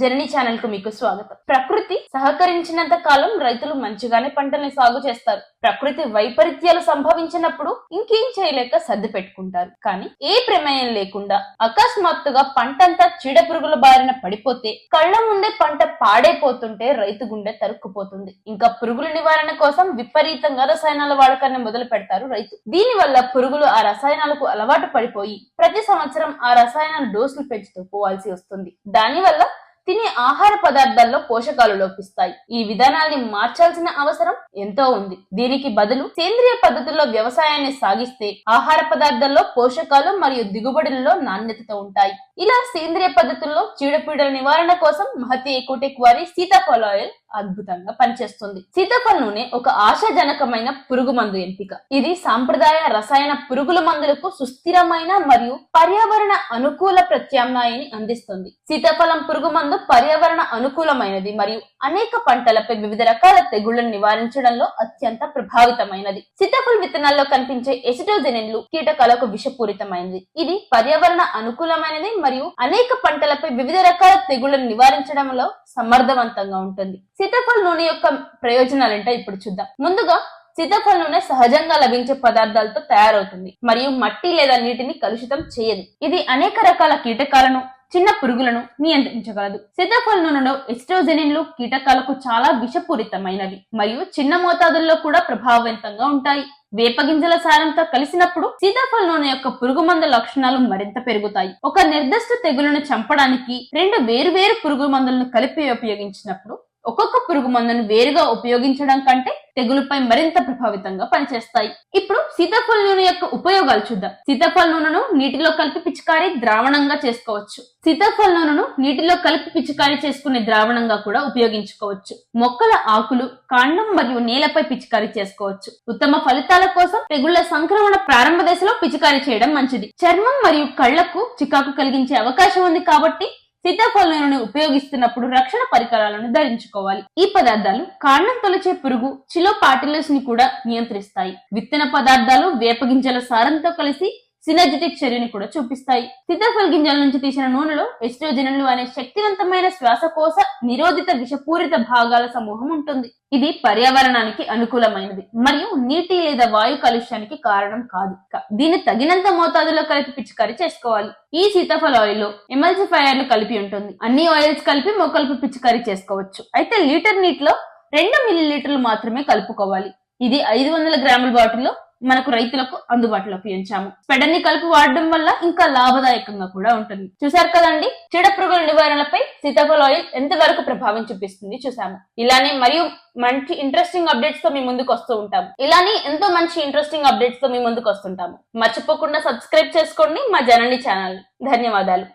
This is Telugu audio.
జనని ఛానల్కు మీకు స్వాగతం. ప్రకృతి సహకరించినంత కాలం రైతులు మంచిగానే పంటల్ని సాగు చేస్తారు. ప్రకృతి వైపరీత్యాలు సంభవించినప్పుడు ఇంకేం చేయలేక సర్ది పెట్టుకుంటారు. కానీ ఏ ప్రమేయం లేకుండా అకస్మాత్తుగా పంటంతా చీడ పురుగుల బారిన పడిపోతే కళ్ళ ముందే పంట పాడైపోతుంటే రైతు గుండె తరుక్కుపోతుంది. ఇంకా పురుగుల నివారణ కోసం విపరీతంగా రసాయనాల వాడకాన్ని మొదలు పెడతారు రైతు. దీని వల్ల పురుగులు ఆ రసాయనాలకు అలవాటు పడిపోయి ప్రతి సంవత్సరం ఆ రసాయనాల డోసులు పెంచుతూ పోవాల్సి వస్తుంది. దానివల్ల తినే ఆహార పదార్థాల్లో పోషకాలు లోపిస్తాయి. ఈ విధానాల్ని మార్చాల్సిన అవసరం ఎంతో ఉంది. దీనికి బదులు సేంద్రియ పద్ధతుల్లో వ్యవసాయాన్ని సాగిస్తే ఆహార పదార్థాల్లో పోషకాలు మరియు దిగుబడులలో నాణ్యతతో ఉంటాయి. ఇలా సేంద్రియ పద్ధతుల్లో చీడపీడల నివారణ కోసం మహతి ఎకోటెక్ వారి సీతాఫల ఆయిల్ అద్భుతంగా పనిచేస్తుంది. సీతాఫల నూనె ఒక ఆశాజనకమైన పురుగు మందు ఎంపిక. ఇది సాంప్రదాయ రసాయన పురుగుల మందులకు సుస్థిరమైన మరియు పర్యావరణ అనుకూల ప్రత్యామ్నాయాన్ని అందిస్తుంది. సీతాఫలం పురుగు మందు పర్యావరణ అనుకూలమైనది మరియు అనేక పంటలపై వివిధ రకాల తెగుళ్ళను నివారించడంలో అత్యంత ప్రభావితమైనది. సీతాఫల విత్తనాల్లో కనిపించే ఎసిటోజెనిన్లు కీటకాలకు విషపూరితమైనది. ఇది పర్యావరణ అనుకూలమైనది మరియు అనేక పంటలపై వివిధ రకాల తెగుళ్ళను నివారించడంలో సమర్థవంతంగా ఉంటుంది. సీతాఫల నూనె యొక్క ప్రయోజనాలు ఇప్పుడు చూద్దాం. ముందుగా సీతాఫల నూనె సహజంగా లభించే పదార్థాలతో తయారవుతుంది మరియు మట్టి లేదా నీటిని కలుషితం చేయదు. ఇది అనేక రకాల కీటకాలను చిన్న పురుగులను నియంత్రించగలదు సీతాఫల నూనెలో ఎస్ట్రోజెనిన్లు కీటకాలకు చాలా విషపూరితమైనవి. మరియు చిన్న మోతాదుల్లో కూడా ప్రభావవంతంగా ఉంటాయి. వేపగింజల సారంతో కలిసినప్పుడు సీతాఫల నూనె యొక్క పురుగు మందు లక్షణాలు మరింత పెరుగుతాయి. ఒక నిర్దిష్ట తెగులను చంపడానికి రెండు వేరు వేరు పురుగు మందులను కలిపి ఉపయోగించినప్పుడు ఒక్కొక్క పురుగు మందును వేరుగా ఉపయోగించడం కంటే తెగులుపై మరింత ప్రభావితంగా పనిచేస్తాయి. ఇప్పుడు సీతాఫల నూనె యొక్క ఉపయోగాలు చూద్దాం. సీతాఫల నూనెను నీటిలో కలిపి పిచికారీ ద్రావణంగా చేసుకోవచ్చు. సీతాఫల నూనెను నీటిలో కలిపి పిచికారీ చేసుకునే ద్రావణంగా కూడా ఉపయోగించుకోవచ్చు. మొక్కల ఆకులు కాండం మరియు నేలపై పిచికారీ చేసుకోవచ్చు. ఉత్తమ ఫలితాల కోసం తెగుళ్ళ సంక్రమణ ప్రారంభ దశలో పిచికారీ చేయడం మంచిది. చర్మం మరియు కళ్ళకు చికాకు కలిగించే అవకాశం ఉంది కాబట్టి సీతాఫల ఉపయోగిస్తున్నప్పుడు రక్షణ పరికరాలను ధరించుకోవాలి. ఈ పదార్థాలు కాండం తొలచే పురుగు చిలో పాటిలస్ని కూడా నియంత్రిస్తాయి. విత్తన పదార్థాలు వేపగింజల సారంతో కలిసి సినర్జెటిక్ చర్యని కూడా చూపిస్తాయి. సీతాఫల గింజల నుంచి తీసిన నూనెలో ఎస్ట్రోజెన్లు అనే శక్తివంతమైన శ్వాసకోశ నిరోధిత విషపూరిత భాగాల సమూహం ఉంటుంది. ఇది పర్యావరణానికి అనుకూలమైనది మరియు నీటి లేదా వాయు కాలుష్యానికి కారణం కాదు. దీన్ని తగినంత మోతాదులో కలిపి పిచికారీ చేసుకోవాలి. ఈ సీతాఫల ఆయిల్లో ఎమల్సిఫైయర్లు కలిపి ఉంటుంది. అన్ని ఆయిల్స్ కలిపి మొక్కలకు పిచికారీ చేసుకోవచ్చు. అయితే లీటర్ నీటిలో రెండు మిల్లీ లీటర్లు మాత్రమే కలుపుకోవాలి. ఇది ఐదు వందల గ్రాముల బాటిల్లో మనకు రైతులకు అందుబాటులోకి ఉంచాము పెడని కలుపు వాడడం వల్ల ఇంకా లాభదాయకంగా కూడా ఉంటుంది. చూసారు కదండి? చీడ పురుగుల నివారణపై సీతాఫల ఆయిల్ ఎంతవరకు ప్రభావం చూపిస్తుంది చూసాము ఇలానే మరియు మంచి ఇంట్రెస్టింగ్ అప్డేట్స్తో మీ ముందుకు వస్తూ ఉంటాము. ఇలానే ఎంతో మంచి ఇంట్రెస్టింగ్ అప్డేట్స్తో మీ ముందుకు వస్తుంటాము. మర్చిపోకుండా సబ్స్క్రైబ్ చేసుకోండి మా జనని ఛానల్ ధన్యవాదాలు.